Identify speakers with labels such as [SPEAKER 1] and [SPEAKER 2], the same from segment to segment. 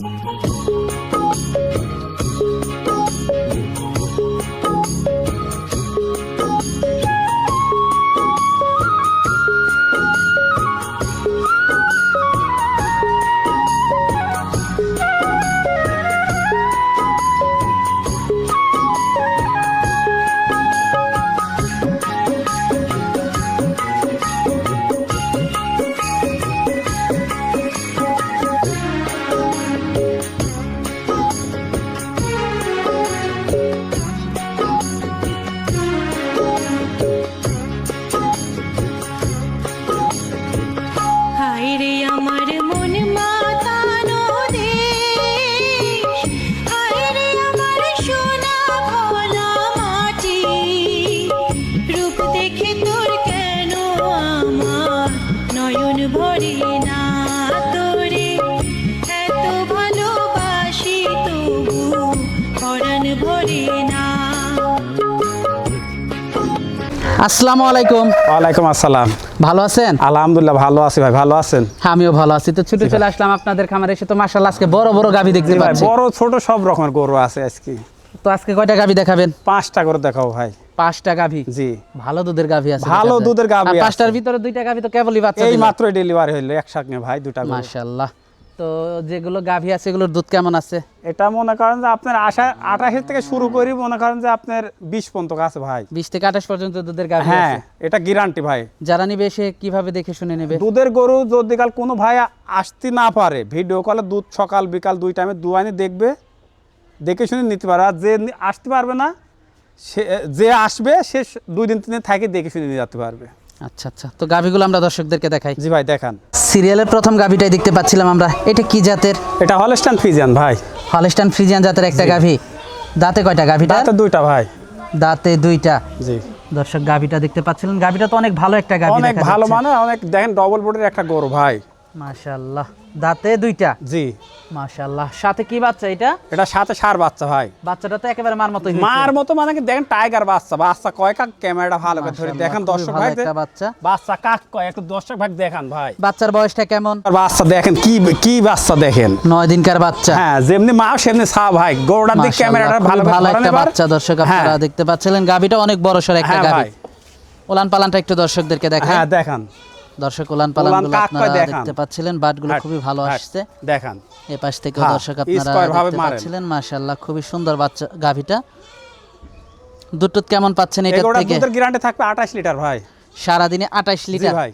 [SPEAKER 1] হায়
[SPEAKER 2] আসসালামু আলাইকুম।
[SPEAKER 3] ওয়ালাইকুম আসসালাম।
[SPEAKER 2] ভালো আছেন?
[SPEAKER 3] আলহামদুলিল্লাহ ভালো আছি ভাই ভালো আছেন?
[SPEAKER 2] আমিও ভালো আছি। তো ছুটে চলে আসলাম আপনাদের খামারে এসে তো মাশাআল্লাহ আজকে বড় বড় গাভী দেখতে পাচ্ছি।
[SPEAKER 3] বড় ছোট সব রকমের গরু আছে আজকে।
[SPEAKER 2] তো আজকে কয়টা গাভী দেখাবেন?
[SPEAKER 3] পাঁচটা করে দেখাও ভাই।
[SPEAKER 2] পাঁচটা গাভী?
[SPEAKER 3] জি।
[SPEAKER 2] ভালো দুধের গাভী আছে।
[SPEAKER 3] ভালো দুধের গাভী
[SPEAKER 2] পাঁচটার ভিতরে দুইটা গাভী তো কেবলই বাচ্চা
[SPEAKER 3] এই। মাত্র ডেলিভারি হইল একসাথে ভাই দুটা
[SPEAKER 2] মাশাআল্লাহ। তো যেগুলো গাভী আছে এগুলোর দুধ কেমন আছে?
[SPEAKER 3] এটা মনে করেন যে আপনার আশা আঠাশের থেকে শুরু করি মনে করেন যে আপনার বিশ পর্যন্ত আছে ভাই।
[SPEAKER 2] বিশ থেকে আঠাশ পর্যন্ত দুধের গাভী
[SPEAKER 3] হ্যাঁ এটা গ্যারান্টি ভাই।
[SPEAKER 2] যারা নিবে সে কীভাবে দেখে শুনে নেবে?
[SPEAKER 3] দুধের গরু যদি কাল কোনো ভাই আসতে না পারে ভিডিও কলে দুধ সকাল বিকাল দুই টাইমে দুয়ানি দেখবে দেখে শুনে নিতে পারে। আর যে আসতে পারবে না সে যে আসবে সে দুই দিন তিন দিন থাকে দেখে শুনে নিয়ে যেতে পারবে।
[SPEAKER 2] আচ্ছা আচ্ছা। তো গাভীগুলো আমরা দর্শকদেরকে দেখাই।
[SPEAKER 3] জি ভাই দেখান।
[SPEAKER 2] সিরিয়ালের প্রথম গাভীটাই দেখতে পাচ্ছিলাম আমরা। এটা কি জাতের?
[SPEAKER 3] এটা হলস্টান ফ্রিজিয়ান ভাই।
[SPEAKER 2] হলস্টান ফ্রিজিয়ান জাতের একটা গাভী। দাঁতে কয়টা গাভীটা?
[SPEAKER 3] দাঁতে দুইটা ভাই।
[SPEAKER 2] দাঁতে দুইটা।
[SPEAKER 3] জি।
[SPEAKER 2] দর্শক গাভিটা দেখতে পাচ্ছিলেন। গাভিটা তো অনেক ভালো একটা গাভী
[SPEAKER 3] অনেক ভালো মানে অনেক দেখেন ডবল বোর্ডের একটা গরু ভাই।
[SPEAKER 2] মাশাআল্লাহ। দাঁতে দুইটা?
[SPEAKER 3] জি।
[SPEAKER 2] মাশাআল্লাহ। সাথে কি বাচ্চা এটা?
[SPEAKER 3] এটা সাথে সার বাচ্চা ভাই।
[SPEAKER 2] বাচ্চাটা তো একেবারে মার মতোই
[SPEAKER 3] মার মতো মানে কি দেখেন টাইগার বাচ্চা। বাচ্চা কয় কাক ক্যামেরাটা ভালো করে ধরে দেখেন দর্শক ভাই
[SPEAKER 2] একটা বাচ্চা।
[SPEAKER 3] বাচ্চা কাক কয়? একটু দর্শক ভাই দেখান ভাই।
[SPEAKER 2] বাচ্চার বয়সটা কেমন?
[SPEAKER 3] বাচ্চা দেখেন কি কি বাচ্চা দেখেন।
[SPEAKER 2] নয় দিনকার বাচ্চা।
[SPEAKER 3] হ্যাঁ যেমনি মা সেমনি সা ভাই। গরুটার দিক ক্যামেরাটা ভালো
[SPEAKER 2] ভালো একটা বাচ্চা দর্শক
[SPEAKER 3] হ্যাঁ,
[SPEAKER 2] আপনারা দেখতে পাচ্ছিলেন। গাভীটা অনেক বড় সর একটা
[SPEAKER 3] হ্যাঁ ভাই।
[SPEAKER 2] ওলান পালানটা একটু দর্শকদেরকে দেখায়
[SPEAKER 3] হ্যাঁ দেখান।
[SPEAKER 2] দর্শক ওলান পালান
[SPEAKER 3] ওলান কাক
[SPEAKER 2] আপনারা। দেখতে পাচ্ছিলেন বাটগুলো খুবই ভালো আসছে।
[SPEAKER 3] দেখান।
[SPEAKER 2] এ পাশ থেকেও দর্শক আপনারা দেখতে পাচ্ছিলেন মাশাআল্লাহ খুবই সুন্দর বাচ্চা গাভীটা। দুধ কেমন পাচ্ছেন
[SPEAKER 3] গরুটার
[SPEAKER 2] থেকে?
[SPEAKER 3] দুধের গ্যারান্টি থাকবে 28 লিটার ভাই।
[SPEAKER 2] সারাদিনে আঠাশ
[SPEAKER 3] জি
[SPEAKER 2] লিটার।
[SPEAKER 3] ভাই।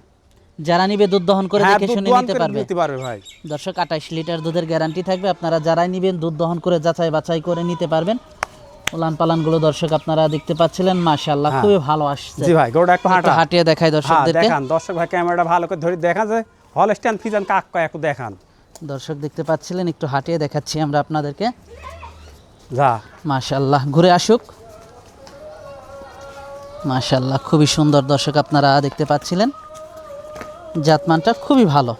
[SPEAKER 2] যারা নিবে দুধ দহন করে
[SPEAKER 3] হ্যাঁ
[SPEAKER 2] দেখে শুনে নিতে পারবে।
[SPEAKER 3] ভাই।
[SPEAKER 2] দর্শক আঠাশ লিটার দুধের গ্যারান্টি থাকবে। আপনারা যারাই নিবেন দুধ দহন করে যাচাই বাছাই করে নিতে পারবেন। উলান পালানগুলো দর্শক আপনারা দেখতে পাচ্ছিলেন মাশাআল্লাহ
[SPEAKER 3] হ্যাঁ।
[SPEAKER 2] খুবই ভালো আসছে।
[SPEAKER 3] জি ভাই গরুটা একটু হাঁটা।
[SPEAKER 2] হাঁটিয়ে দেখাই
[SPEAKER 3] হ্যাঁ
[SPEAKER 2] দর্শকদেরকে
[SPEAKER 3] দেখান। দর্শক ভাই ক্যামেরাটা ভালো করে ধরে দেখা যায়। হলস্টাইন ফিজিয়ান কাক কয় একটু দেখান।
[SPEAKER 2] দর্শক দেখতে পাচ্ছিলেন একটু হাঁটিয়ে দেখাচ্ছি আমরা আপনাদেরকে।
[SPEAKER 3] যা।
[SPEAKER 2] মাশাআল্লাহ ঘুরে আসুক। মাশাআল্লাহ খুবই সুন্দর দর্শক আপনারা দেখতে পাচ্ছিলেন। জাতমানটা খুবই ভালো।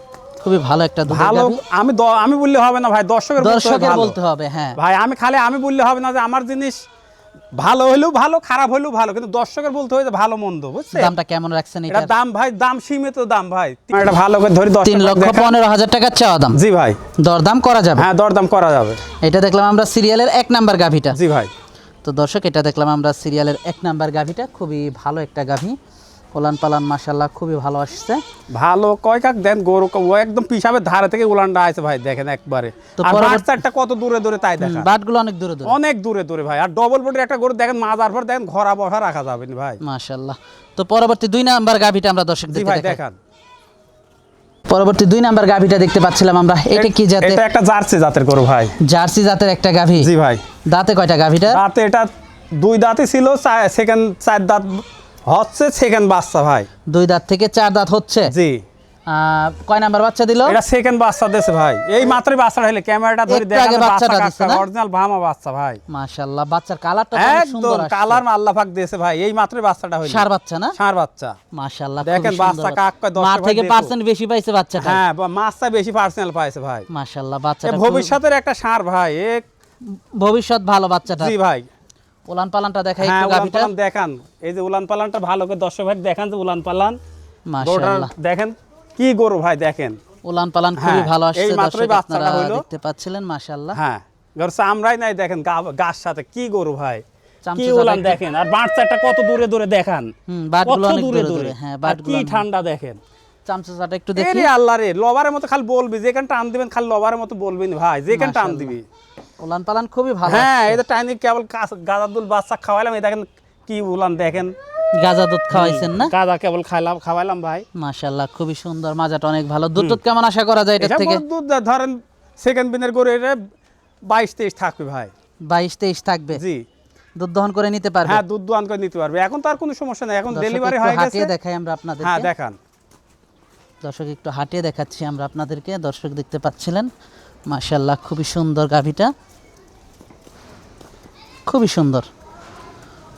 [SPEAKER 2] খুবই ভালো একটা
[SPEAKER 3] ভালো আমি আমি বললে হবে না ভাই দর্শকের
[SPEAKER 2] দর্শকের বলতে হবে হ্যাঁ।
[SPEAKER 3] ভাই আমি খালি আমি বললে হবে না যে আমার জিনিস ভালো হলেও ভালো খারাপ হলেও ভালো কিন্তু দর্শকের বলতে হবে যে ভালো মন্দ বুঝছেন?
[SPEAKER 2] দামটা কেমন রাখছেন
[SPEAKER 3] এটা দাম ভাই দাম সীমিত দাম ভাই। এটা ভালো করে ধরি দর্শক
[SPEAKER 2] তিন লক্ষ
[SPEAKER 3] দেখান।
[SPEAKER 2] পনেরো হাজার টাকার চাওয়া দাম।
[SPEAKER 3] জি ভাই।
[SPEAKER 2] দরদাম করা যাবে?
[SPEAKER 3] হ্যাঁ দরদাম করা যাবে।
[SPEAKER 2] এটা দেখলাম আমরা সিরিয়ালের এক নাম্বার গাভীটা।
[SPEAKER 3] জি ভাই।
[SPEAKER 2] তো দর্শক এটা দেখলাম আমরা সিরিয়ালের এক নাম্বার গাভিটা। খুবই ভালো একটা গাভী। ওলান পালান মাশাল্লাহ খুবই ভালো আসছে।
[SPEAKER 3] ভালো। কয় কাক দেন? গরু ও একদম পিসাবের ধারে থেকে উলানটা আছে ভাই দেখেন একবারে। আর বাচ্চাটা কত দূরে দূরে তাই দেখা।
[SPEAKER 2] বাটগুলো অনেক দূরে দূরে।
[SPEAKER 3] অনেক দূরে দূরে ভাই। আর ডবল বোর্ডের একটা গরু দেখেন মাজার পর দেখেন ঘরা বসা রাখা যাবে না ভাই।
[SPEAKER 2] মাশাল্লাহ তো পরবর্তী দুই নাম্বার গাভীটা আমরা
[SPEAKER 3] ভাই
[SPEAKER 2] দেখাই।
[SPEAKER 3] দেখান।
[SPEAKER 2] পরবর্তী দুই নাম্বার গাভীটা দেখতে পাচ্ছিলাম আমরা। এটা কি জাতের?
[SPEAKER 3] এটা একটা জার্সি জাতের গরু ভাই।
[SPEAKER 2] জার্সি জাতের একটা গাভী।
[SPEAKER 3] জি ভাই।
[SPEAKER 2] দাঁতে কয়টা গাভীটা?
[SPEAKER 3] দাঁতে এটা দুই দাঁতে ছিল সেকেন্ড চার দাঁত হচ্ছে সেকেন্ড বাচ্চা ভাই।
[SPEAKER 2] দুই দাঁত থেকে চার দাঁত হচ্ছে?
[SPEAKER 3] জি।
[SPEAKER 2] কয় নাম্বার বাচ্চা দিল?
[SPEAKER 3] এটা সেকেন্ড বাচ্চা দিয়েছে ভাই। এই মাত্রই বাচ্চা হইলে ক্যামেরাটা ধরে
[SPEAKER 2] একটু
[SPEAKER 3] দেখা
[SPEAKER 2] আগে
[SPEAKER 3] যায়
[SPEAKER 2] বাচ্চাটা
[SPEAKER 3] বাচ্চা
[SPEAKER 2] দিছে না?
[SPEAKER 3] অরিজিনাল ভামা বাচ্চা ভাই।
[SPEAKER 2] মাশাল্লাহ বাচ্চার কালারটা খুব সুন্দর
[SPEAKER 3] একদম। কালার আল্লাহ পাক দিয়েছে ভাই। এই মাত্রই বাচ্চাটা হইল।
[SPEAKER 2] ষাঁড় বাচ্চা না?
[SPEAKER 3] সার বাচ্চা।
[SPEAKER 2] মাশাল্লাহ
[SPEAKER 3] দেখেন বাচ্চা কাক কয়
[SPEAKER 2] বাচ্চা। মা থেকে পার্সেন্ট বেশি পাইছে বাচ্চাটা।
[SPEAKER 3] হ্যাঁ মাছটা বেশি পার্সোনাল পাইছে ভাই।
[SPEAKER 2] মাশাল্লাহ
[SPEAKER 3] এ
[SPEAKER 2] বাচ্চাটা
[SPEAKER 3] ভবিষ্যতের একটা সার ভাই। এক
[SPEAKER 2] ভবিষ্যৎ ভালো বাচ্চাটা।
[SPEAKER 3] জি ভাই।
[SPEAKER 2] উলান পালানটা দেখাই
[SPEAKER 3] হ্যাঁ
[SPEAKER 2] একটু
[SPEAKER 3] পালান দেখান। এই যে উলান পালানটা ভালো করে দর্শক ভাই দেখান যে উলান পালান গরুটা
[SPEAKER 2] মাশাল্লাহ
[SPEAKER 3] দেখেন কি গরু ভাই দেখেন।
[SPEAKER 2] উলান পালান খুবই
[SPEAKER 3] হ্যাঁ,
[SPEAKER 2] ভালো
[SPEAKER 3] এই
[SPEAKER 2] আসছে দর্শক আপনারা দেখতে পাচ্ছিলেন মাশাআল্লাহ।
[SPEAKER 3] হ্যাঁ গরু চামড়াই নাই দেখেন গাছ সাথে কি গরু ভাই। কি উলান দেখেন আর বাচ্চাটা কত দূরে দূরে দেখান।
[SPEAKER 2] হুম, বাটগুলো অনেক
[SPEAKER 3] দূরে
[SPEAKER 2] দূরে হ্যাঁ, বাটগুলো
[SPEAKER 3] কি ঠান্ডা দেখেন।
[SPEAKER 2] চামচাটা একটু দেখি।
[SPEAKER 3] আল্লাহ রে লবারের মতো খালি বলবি যেখানে টান দিবেন খালি লবারের মতো বলবেন ভাই যেখানে টান দিবি।
[SPEAKER 2] উলান পালান খুবই ভালো
[SPEAKER 3] হ্যাঁ এটা টাইনি কেবল গাঁদা দুল বাচ্চা খাওয়াইলাম এই দেখেন কি উলান দেখেন।
[SPEAKER 2] গাজা দুধ খাওয়াইছেন না?
[SPEAKER 3] কেবল খাইলাম খাওয়াইলাম ভাই।
[SPEAKER 2] মাশাআল্লাহ খুবই সুন্দর মাজাটা অনেক ভালো। দুধ দুধ কেমন আশা করা যায়
[SPEAKER 3] এটা
[SPEAKER 2] থেকে?
[SPEAKER 3] দুধ ধরেন সেকেন্ড বিনের গরু এটা বাইশ তেইশ থাকবে ভাই।
[SPEAKER 2] বাইশ তেইশ থাকবে?
[SPEAKER 3] জি।
[SPEAKER 2] দুধ দহন করে নিতে পারবে?
[SPEAKER 3] হ্যাঁ দুধ দোয়ান করে নিতে পারবে। এখন তো আর কোনো সমস্যা নেই। এখন ডেলিভারি হয়ে গেছে।
[SPEAKER 2] দেখাই আমরা আপনাদের
[SPEAKER 3] হ্যাঁ দেখান।
[SPEAKER 2] দর্শক একটু হাঁটিয়ে দেখাচ্ছি আমরা আপনাদেরকে। দর্শক দেখতে পাচ্ছিলেন। মাশাল্লাহ খুবই সুন্দর গাভীটা। খুবই সুন্দর।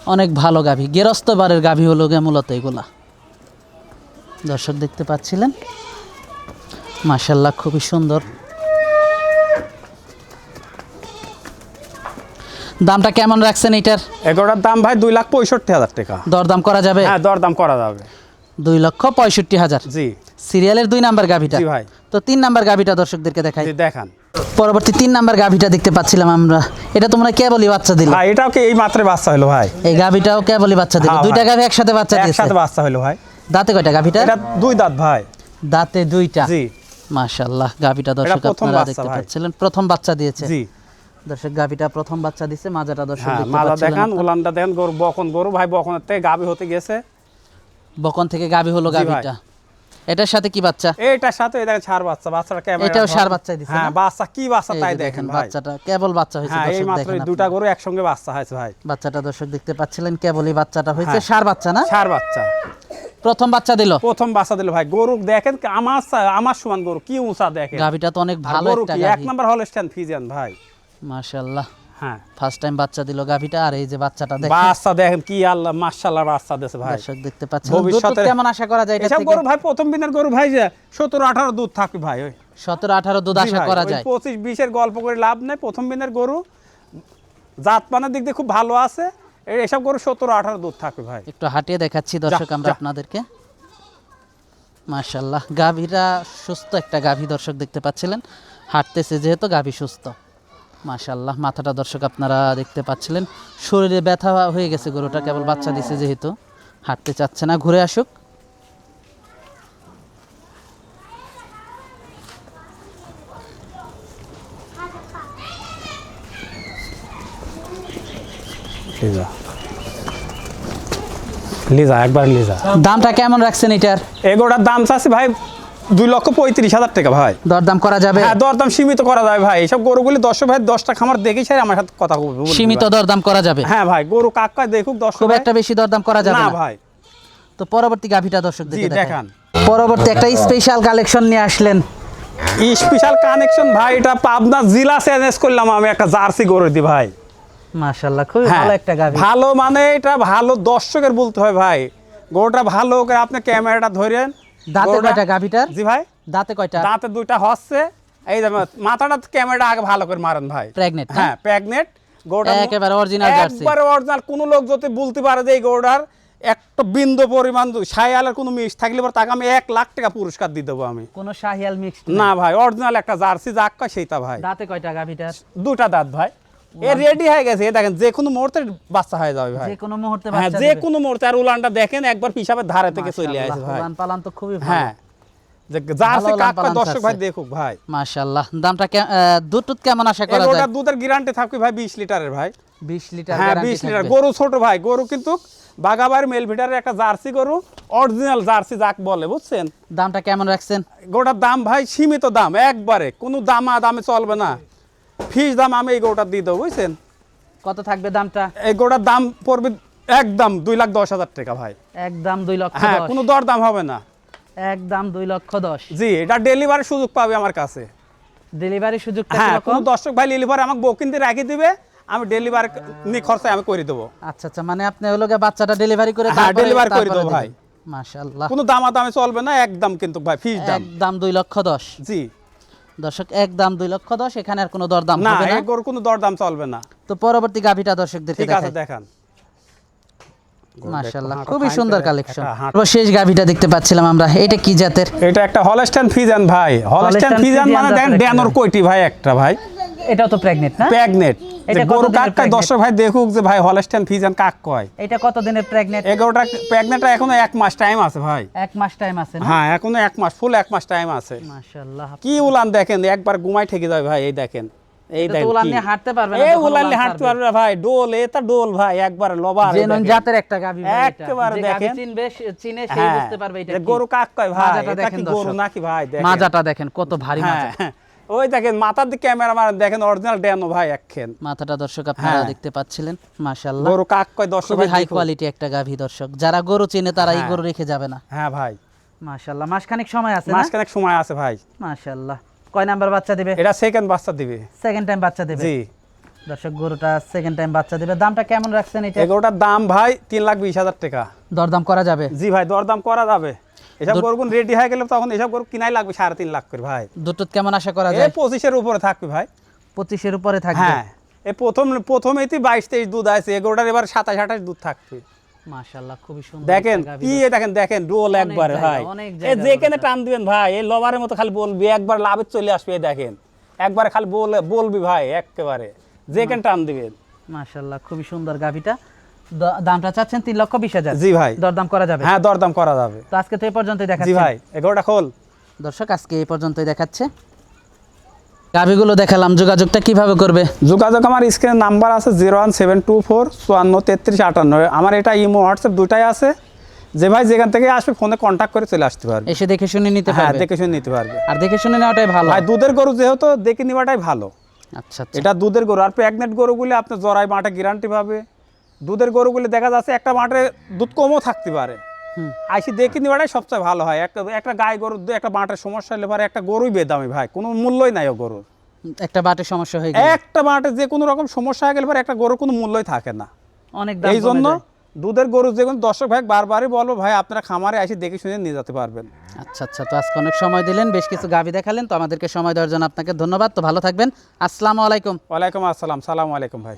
[SPEAKER 2] অনেক ভালো গাভী। গেরস্ত বারের গাভী হলো গে মূলত এগুলা। দর্শক দেখতে পাচ্ছিলেন? মাশাল্লাহ খুবই সুন্দর। দামটা কেমন রাখছেন এটার?
[SPEAKER 3] এগারোটার দাম ভাই দুই লাখ পঁয়ষট্টি হাজার টাকা।
[SPEAKER 2] দরদাম করা যাবে?
[SPEAKER 3] হ্যাঁ দরদাম করা যাবে।
[SPEAKER 2] দুই লক্ষ পঁয়ষট্টি হাজার।
[SPEAKER 3] জি।
[SPEAKER 2] সিরিয়ালের দুই নাম্বার গাভীটা।
[SPEAKER 3] ভাই।
[SPEAKER 2] তো তিন নাম্বার গাভীটা দর্শকদেরকে দেখাই।
[SPEAKER 3] দেখান।
[SPEAKER 2] পরবর্তী তিন নাম্বার গাভীটা দেখতে পাচ্ছিলাম আমরা। এটা তোমরা কেবলই বাচ্চা দিল।
[SPEAKER 3] ভাই এটাও কি এই মাত্রে বাচ্চা হলো ভাই?
[SPEAKER 2] এই গাভীটাও কেবলই বাচ্চা দিল।
[SPEAKER 3] হ্যাঁ,
[SPEAKER 2] দুইটা। গাভী একসাথে বাচ্চা দিয়েছে।
[SPEAKER 3] একসাথে বাচ্চা হলো ভাই।
[SPEAKER 2] দাঁতে কয়টা গাভীটা?
[SPEAKER 3] এটা দুই দাঁত ভাই।
[SPEAKER 2] দাঁতে দুইটা।
[SPEAKER 3] জি।
[SPEAKER 2] মাশাআল্লাহ গাভীটা দর্শক আপনারা দেখতে। পাচ্ছিলেন। প্রথম বাচ্চা দিয়েছে।
[SPEAKER 3] জি।
[SPEAKER 2] দর্শক গাভীটা প্রথম বাচ্চা দিয়েছে মাজাটা দর্শক
[SPEAKER 3] হ্যাঁ
[SPEAKER 2] দেখতে
[SPEAKER 3] মালা
[SPEAKER 2] পাচ্ছিলেন
[SPEAKER 3] দেখান উলানটা দেখেন গরু বকন গরু। ভাই বকনের থেকে গাবি হতে গেছে
[SPEAKER 2] বকন থেকে গাভী হলো। গাভীটা। এটার সাথে কি বাচ্চা?
[SPEAKER 3] এইটার সাথে দেখেন ছাড় বাচ্চা বাচ্চাটা ক্যামেরা
[SPEAKER 2] এটাও ষাঁড় বাচ্চাই দিছে
[SPEAKER 3] হ্যাঁ বাচ্চা কি বাচ্চা তাই দেখেন ভাই।
[SPEAKER 2] বাচ্চাটা কেবল বাচ্চা হয়েছে
[SPEAKER 3] হ্যাঁ এই মাত্র
[SPEAKER 2] দেখেন
[SPEAKER 3] দুটা। গরু একসঙ্গে বাচ্চা হয়েছে ভাই।
[SPEAKER 2] বাচ্চাটা দর্শক দেখতে পাচ্ছিলেন কেবলই বাচ্চাটা হয়েছে।
[SPEAKER 3] হ্যাঁ।
[SPEAKER 2] সার বাচ্চা না?
[SPEAKER 3] ছাড় বাচ্চা।
[SPEAKER 2] প্রথম বাচ্চা দিল?
[SPEAKER 3] প্রথম বাচ্চা দিল ভাই। গরু দেখেন আমার আমার সমান গরু কি উঁচা দেখেন।
[SPEAKER 2] গাভীটা তো অনেক ভালো
[SPEAKER 3] গরু
[SPEAKER 2] একটা
[SPEAKER 3] কি? এক নাম্বার হলস্টাইন ফিজিয়ান ভাই।
[SPEAKER 2] মাশাআল্লাহ।
[SPEAKER 3] হ্যাঁ।
[SPEAKER 2] ফার্স্ট টাইম বাচ্চা দিল গাভীটা আর এই যে বাচ্চাটা দেখেন।
[SPEAKER 3] বাচ্চা দেখেন কি আল্লাহ মাশাআল্লাহ বাচ্চা দিয়েছে ভাই।
[SPEAKER 2] দর্শক দেখতে পাচ্ছেন
[SPEAKER 3] ভবিষ্যতে-
[SPEAKER 2] কেমন আশা করা যায় এটা থেকে?
[SPEAKER 3] গরু ভাই প্রথম দিনের গরু ভাই যে সতেরো আঠারো দুধ থাকবে ভাই ওই।
[SPEAKER 2] 17 18 দুধ আশা করা যায়।
[SPEAKER 3] পঁচিশ বিশের গল্প করে লাভ নেই প্রথম দিনের গরু। জাতমানের দিক দিয়ে খুব ভালো আছে। এসব গরু সতেরো আঠারো দুধ থাকবে ভাই।
[SPEAKER 2] একটু হাঁটিয়ে দেখাচ্ছি দর্শক আমরা আপনাদেরকে। মাশাআল্লাহ গাভীরা সুস্থ একটা গাভী দর্শক দেখতে পাচ্ছিলেন। হাঁটতেছে যেহেতু গাভী সুস্থ। মাশাআল্লাহ মাথাটা দর্শক আপনারা দেখতে পাচ্ছিলেন। শরীরে ব্যথা হয়ে গেছে গরুটা কেবল বাচ্চা দিছে যেহেতু। হাঁটতে চাচ্ছে না ঘুরে আসুক।
[SPEAKER 3] লিজা। লিজা একবার লিজা।
[SPEAKER 2] দামটা কেমন রাখছেন এটার?
[SPEAKER 3] এগোটার দাম চাচ্ছি ভাই দুই লক্ষ পঁয়ত্রিশ হাজার টাকা ভাই।
[SPEAKER 2] দরদাম করা যাবে?
[SPEAKER 3] হ্যাঁ দরদাম সীমিত করা যায় ভাই। এইসব গরুগুলি দশ ভাই দশটা খামার দেখে সাই আমার সাথে কথা বলবে
[SPEAKER 2] সীমিত দরদাম করা যাবে?
[SPEAKER 3] হ্যাঁ ভাই গরু কাকা দেখুক দশ
[SPEAKER 2] খুব একটা বেশি দরদাম করা যাবে
[SPEAKER 3] না ভাই।
[SPEAKER 2] তো পরবর্তী গাভীটা দর্শক
[SPEAKER 3] দেখান।
[SPEAKER 2] পরবর্তী একটা স্পেশাল কালেকশন নিয়ে আসলেন।
[SPEAKER 3] স্পেশাল কানেকশন ভাই এটা পাবনা জেলা চ্যালেঞ্জ করলাম আমি একটা জার্সি গরু দি ভাই।
[SPEAKER 2] মাশাআল্লাহ খুবই
[SPEAKER 3] হ্যাঁ,
[SPEAKER 2] ভালো একটা গাভী।
[SPEAKER 3] ভালো মানে এটা ভালো দর্শকের বলতে হয় ভাই। গরুটা ভালো করে আপনি ক্যামেরাটা ধরেন
[SPEAKER 2] দাঁতে কয়টা গাভীটার?
[SPEAKER 3] জি ভাই।
[SPEAKER 2] দাঁতে কয়টা?
[SPEAKER 3] দাঁতে দুইটা হচ্ছে। এই যে মাথাটা আগে ভালো করে মারেন ভাই।
[SPEAKER 2] প্রেগনেন্ট
[SPEAKER 3] হ্যাঁ প্রেগনেট গরুটা
[SPEAKER 2] একেবারে original জার্সি।
[SPEAKER 3] একবারে অরিজিনাল কোন লোক যদি বলতে পারে যে এই গরুটার একটা বিন্দু পরিমাণ সায়ালের কোনো মিস থাকলে পর তাকে আমি এক লাখ টাকা পুরস্কার দিয়ে দেবো আমি।
[SPEAKER 2] কোন শাহিয়াল মিক্সড
[SPEAKER 3] না ভাই অরিজিনাল একটা জার্সি যাক সেইটা ভাই।
[SPEAKER 2] দাঁতে কয়টা গাভীটার?
[SPEAKER 3] দুটা দাঁত ভাই। এ রেডি হয়ে গেছে। এ দেখেন যে কোনো মুহূর্তে বাচ্চা হয়ে যাবে ভাই।
[SPEAKER 2] যে কোনো মুহূর্তে
[SPEAKER 3] হ্যাঁ যে কোনো মুহূর্তে। আর উলানটা দেখেন একবার পিসাবের ধারে থেকে চলে আসে ভাই।
[SPEAKER 2] উলান পালান তো খুবই ভালো।
[SPEAKER 3] হ্যাঁ। দর্শক ভাই দেখুক ভাই।
[SPEAKER 2] মাশাআল্লাহ। দামটা দুধ টুধ কেমন আশা করা যায়?
[SPEAKER 3] দুধের গ্যারান্টি থাকবে ভাই বিশ লিটারের ভাই।
[SPEAKER 2] 20 লিটার
[SPEAKER 3] হ্যাঁ
[SPEAKER 2] guarantee
[SPEAKER 3] বিশ লিটার। গরু ছোট ভাই গরু কিন্তু বাগাবার মেল ভিটারের একটা জার্সি গরু অরিজিনাল জার্সি যাক বলে বুঝছেন?
[SPEAKER 2] দামটা কেমন রাখছেন?
[SPEAKER 3] গোটার দাম ভাই সীমিত দাম একবারে। কোনো দামা দামে চলবে না। ফিস দাম আমি এই গোটা দিয়ে দেবো বুঝছেন?
[SPEAKER 2] কত থাকবে দামটা?
[SPEAKER 3] এই গোটার দাম পড়বে একদম দুই লাখ দশ হাজার টাকা ভাই।
[SPEAKER 2] একদম দুই লক্ষ
[SPEAKER 3] হ্যাঁ কোনো দর দাম হবে না।
[SPEAKER 2] একদম দুই লক্ষ দশ।
[SPEAKER 3] জি এটা ডেলিভারি সুযোগ পাবে আমার কাছে।
[SPEAKER 2] ডেলিভারি সুযোগটা
[SPEAKER 3] হ্যাঁ কোনো দর্শক ভাই ডেলিভারি আমাকে দিয়ে রাখি দিবে আমি ডেলিভারি নি খরচা আমি করে দেবো।
[SPEAKER 2] আচ্ছা আচ্ছা মানে আপনি হলো বাচ্চাটা ডেলিভারি করে
[SPEAKER 3] হ্যাঁ, delivery করে দেবো ভাই।
[SPEAKER 2] মাশাআল্লাহ।
[SPEAKER 3] কোনো দামা দামে চলবে না একদম কিন্তু ভাই ফিস দাম।
[SPEAKER 2] একদম দুই লক্ষ দশ।
[SPEAKER 3] জি।
[SPEAKER 2] দর্শক এক দাম দুই লক্ষ দশ এখানে আর কোনো দরদাম
[SPEAKER 3] না এক গরুর কোনো দরদাম চলবে না।
[SPEAKER 2] তো পরবর্তী গাভীটা দর্শকদেরকে
[SPEAKER 3] দেখান।
[SPEAKER 2] মাশাআল্লাহ খুবই সুন্দর কালেকশন
[SPEAKER 3] তো
[SPEAKER 2] শেষ গাভিটা দেখতে পাচ্ছিলাম আমরা। এটা কি জাতের?
[SPEAKER 3] এটা একটা হলস্টাইন ফিজান ভাই। হলস্টাইন
[SPEAKER 2] ফ্রিজান
[SPEAKER 3] মানে দেখেন ড্যানোর কয়টি ভাই একটা ভাই।
[SPEAKER 2] এটাও তো প্রেগনেন্ট না?
[SPEAKER 3] প্যাগনেট
[SPEAKER 2] এটা
[SPEAKER 3] গরু
[SPEAKER 2] দিনের
[SPEAKER 3] কাক কয় দর্শক ভাই দেখুক যে ভাই হলস্টাইন ফিজান কাক কয়?
[SPEAKER 2] এটা কত দিনের প্রেগনেন্ট
[SPEAKER 3] এগারোটা প্যাগনেটটা এখনও এক মাস টাইম আছে ভাই।
[SPEAKER 2] এক মাস টাইম আছে না?
[SPEAKER 3] হ্যাঁ এখনও এক মাস ফুল এক মাস টাইম আছে।
[SPEAKER 2] মাশাআল্লাহ।
[SPEAKER 3] কি উলান দেখেন একবার ঘুমাই ঠেকে যাবে ভাই এই দেখেন। এই দেখেন
[SPEAKER 2] উলান নিয়ে হাঁটতে পারবে না
[SPEAKER 3] এই উলান নিয়ে হাঁটতে পারবে না ভাই ডোল এটা ডোল ভাই একবার লবার
[SPEAKER 2] জেনন জাতের একটা গাভী ভাই এটা।
[SPEAKER 3] একেবারে দেখেন।
[SPEAKER 2] চিনবে চিনে সে
[SPEAKER 3] হ্যাঁ,
[SPEAKER 2] বুঝতে পারবে এটা
[SPEAKER 3] গরু কাক কয় ভাই এটা
[SPEAKER 2] দেখেন
[SPEAKER 3] কি গরু নাকি ভাই দেখেন।
[SPEAKER 2] মাজাটা দেখেন কত ভারী মাজা
[SPEAKER 3] হ্যাঁ। ওই দেখেন মাথার দিকে ক্যামেরা মারেন দেখেন অরিজিনাল ড্যানো ভাই একখেন।
[SPEAKER 2] মাথাটা দর্শক আপনারা
[SPEAKER 3] হ্যাঁ।
[SPEAKER 2] দেখতে পাচ্ছিলেন মাশাআল্লাহ।
[SPEAKER 3] গরু কাক কয় দর্শক ভাই
[SPEAKER 2] হাই কোয়ালিটি একটা গাভী দর্শক। যারা গরু চিনে তারা এই
[SPEAKER 3] হ্যাঁ।
[SPEAKER 2] গরু রেখে যাবে না।
[SPEAKER 3] হ্যাঁ ভাই।
[SPEAKER 2] মাশাআল্লাহ। মাসখানেক সময় আছে না?
[SPEAKER 3] মাসখানেক সময় আছে ভাই।
[SPEAKER 2] মাশাআল্লাহ। কয় নাম্বার বাচ্চা দিবে?
[SPEAKER 3] এটা সেকেন্ড বাচ্চা দিবে।
[SPEAKER 2] সেকেন্ড টাইম বাচ্চা দিবে?
[SPEAKER 3] জি।
[SPEAKER 2] দর্শক গরুটা সেকেন্ড টাইম বাচ্চা দিবে। দামটা কেমন রাখছেন এটা?
[SPEAKER 3] গরুটার দাম ভাই তিন লাখ বিশ হাজার টাকা।
[SPEAKER 2] দরদাম করা যাবে?
[SPEAKER 3] জি ভাই দরদাম করা যাবে। এসব গরুগুন রেডি হয়ে গেলে তখন এসব গরু কিনাই লাগবে সাড়ে তিন লাখ করে ভাই।
[SPEAKER 2] দুটো কেমন আশা করা যায়?
[SPEAKER 3] পঁচিশের উপরে থাকবে ভাই।
[SPEAKER 2] পঁচিশের উপরে থাকবে?
[SPEAKER 3] হ্যাঁ এই প্রথম প্রথমেই বাইশ তেইশ দুধ আছে এগারোটার এবার সাতাশ আঠাশ দুধ থাকবে।
[SPEAKER 2] মাশাআল্লাহ খুবই সুন্দর
[SPEAKER 3] দেখেন কি দেখেন দেখেন ডোল একবারে ভাই। এই যেখানে টান দিবেন ভাই এই লবারের মতো খালি বলবি একবার লাভে চলে আসবে দেখেন। একবারে খালি বলে বলবি ভাই একেবারে। যেখানে টান দিবেন।
[SPEAKER 2] মাশাআল্লাহ খুবই সুন্দর গাভীটা। দামটা চাচ্ছেন তিন লক্ষ বিশ হাজার।
[SPEAKER 3] জি ভাই।
[SPEAKER 2] দরদাম করা যাবে।
[SPEAKER 3] হ্যাঁ দরদাম করা যাবে।
[SPEAKER 2] তো আজকে তো এই পর্যন্তই
[SPEAKER 3] জি
[SPEAKER 2] দেখাচ্ছি।
[SPEAKER 3] ভাই এগারোটা খোল।
[SPEAKER 2] দর্শক আজকে এই পর্যন্তই দেখাচ্ছে। গাভীগুলো দেখালাম যোগাযোগটা কীভাবে করবে?
[SPEAKER 3] যোগাযোগ আমার স্ক্রিনে নাম্বার আছে zero one seven two four চুয়ান্ন তেত্রিশ আটান্ন। আমার এটা ইমো হোয়াটসঅ্যাপ দুটাই আছে। যে ভাই যেখান থেকে আসবে ফোনে কন্ট্যাক্ট করে চলে আসতে পারবে।
[SPEAKER 2] এসে দেখে শুনে নিতে
[SPEAKER 3] হ্যাঁ
[SPEAKER 2] পারবে।
[SPEAKER 3] দেখে শুনে নিতে পারবে।
[SPEAKER 2] আর দেখে শুনে নেওয়াটাই ভালো।
[SPEAKER 3] ভাই দুধের গরু যেহেতু দেখে নেওয়াটাই ভালো।
[SPEAKER 2] আচ্ছা আচ্ছা।
[SPEAKER 3] এটা দুধের গরু। আর প্রেগনেন্ট গরুগুলি আপনার জরাই মাঠে গ্যারান্টি পাবে। দুধের গরুগুলি দেখা যাচ্ছে একটা মাঠে দুধ কমও থাকতে পারে। আইসি দেখে নেওয়াটাই সবচেয়ে ভালো হয়। একটা একটা গায়ে গরুর একটা মাঠের সমস্যা হলে পরে একটা গরুই বেদামি ভাই কোনো মূল্যই নাই ও গরুর।
[SPEAKER 2] একটা বাটে সমস্যা হয়ে গেল।
[SPEAKER 3] একটা মাঠে যে কোনো রকম সমস্যা হয়ে গেলে পরে একটা গরুর কোনো মূল্যই থাকে না।
[SPEAKER 2] অনেক দাম
[SPEAKER 3] এই জন্য দুধের গরু যে কোনো দর্শক ভাই বারবারই বলব ভাই আপনারা খামারে এসে দেখে শুনে নিয়ে যেতে পারবেন।
[SPEAKER 2] আচ্ছা আচ্ছা তো আজকে অনেক সময় দিলেন বেশ কিছু গাভী দেখালেন তো আমাদেরকে সময় দেওয়ার জন্য আপনাকে ধন্যবাদ। তো ভালো থাকবেন। আসসালামু আলাইকুম।
[SPEAKER 3] ওয়ালাইকুম আসসালাম। সালাম আলাইকুম ভাই।